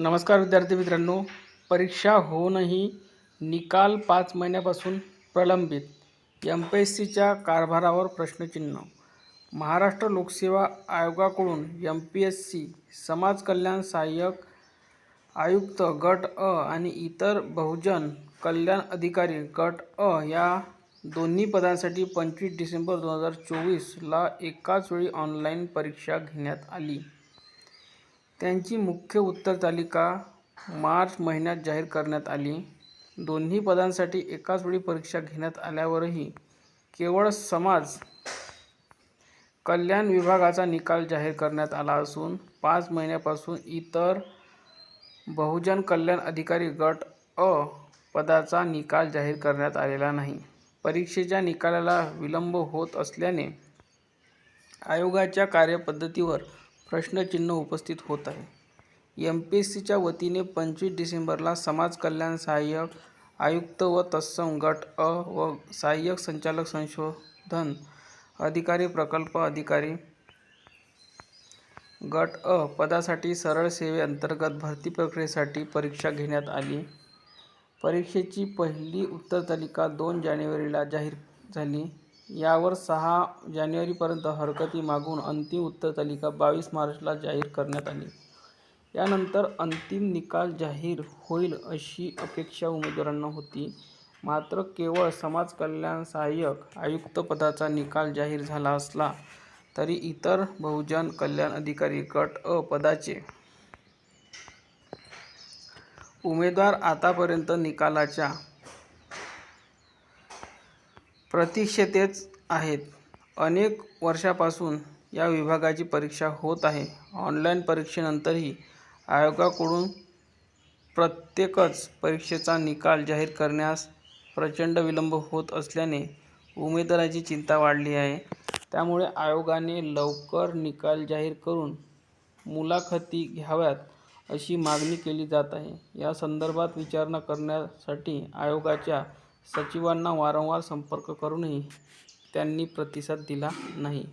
नमस्कार विद्यार्थी मित्रांनो. परीक्षा होऊनही निकाल पाच महिन्यापासून प्रलंबित. एम पी एस सीच्या कारभारावर प्रश्नचिन्ह. महाराष्ट्र लोकसेवा आयोगाकडून एम पी एस सी समाज कल्याण सहाय्यक आयुक्त गट अ आणि इतर बहुजन कल्याण अधिकारी गट अ या दोन्ही पदांसाठी पंचवीस डिसेंबर दोन हजार चोवीसला एकाच वेळी ऑनलाईन परीक्षा घेण्यात आली. त्यांची मुख्य उत्तरतालिका मार्च महिन्यात जाहीर करण्यात आली. दोन्ही पदांसाठी एकाच वेळी परीक्षा घेण्यात आल्यावरही केवळ समाज कल्याण विभागाचा निकाल जाहीर करण्यात आला असून पाच महिन्यापासून इतर बहुजन कल्याण अधिकारी गट अ पदाचा निकाल जाहीर करण्यात आलेला नाही. परीक्षेच्या निकालाला विलंब होत असल्याने आयोगाच्या कार्यपद्धतीवर प्रश्नचिन्ह उपस्थित होत आहे. एम पी एस सीच्या वतीने पंचवीस डिसेंबरला समाज कल्याण सहाय्यक आयुक्त व तत्सम गट अ व सहाय्यक संचालक संशोधन अधिकारी प्रकल्प अधिकारी गट अ पदासाठी सरळ सेवेअंतर्गत भरती प्रक्रियेसाठी परीक्षा घेण्यात आली. परीक्षेची पहिली उत्तरतालिका दोन जानेवारीला जाहीर झाली. यावर सहा जानेवारीपर्यंत हरकती मागून अंतिम उत्तरतालिका बावीस मार्चला जाहीर करण्यात आली. यानंतर अंतिम निकाल जाहीर होईल अशी अपेक्षा उमेदवारांना होती. मात्र केवळ समाज कल्याण सहाय्यक आयुक्तपदाचा निकाल जाहीर झाला असला तरी इतर बहुजन कल्याण अधिकारी गट अ पदाचे उमेदवार आतापर्यंत निकालाच्या प्रतीक्षेतेच आहेत. अनेक वर्षापासून या विभागाची परीक्षा होत आहे. ऑनलाईन परीक्षेनंतरही आयोगाकडून प्रत्येकच परीक्षेचा निकाल जाहीर करण्यास प्रचंड विलंब होत असल्याने उमेदवाराची चिंता वाढली आहे. त्यामुळे आयोगाने लवकर निकाल जाहीर करून मुलाखती घ्याव्यात अशी मागणी केली जात आहे. या संदर्भात विचारणा करण्यासाठी आयोगाच्या सचिवांना वारंवार संपर्क करूनही त्यांनी प्रतिसाद दिला नाही.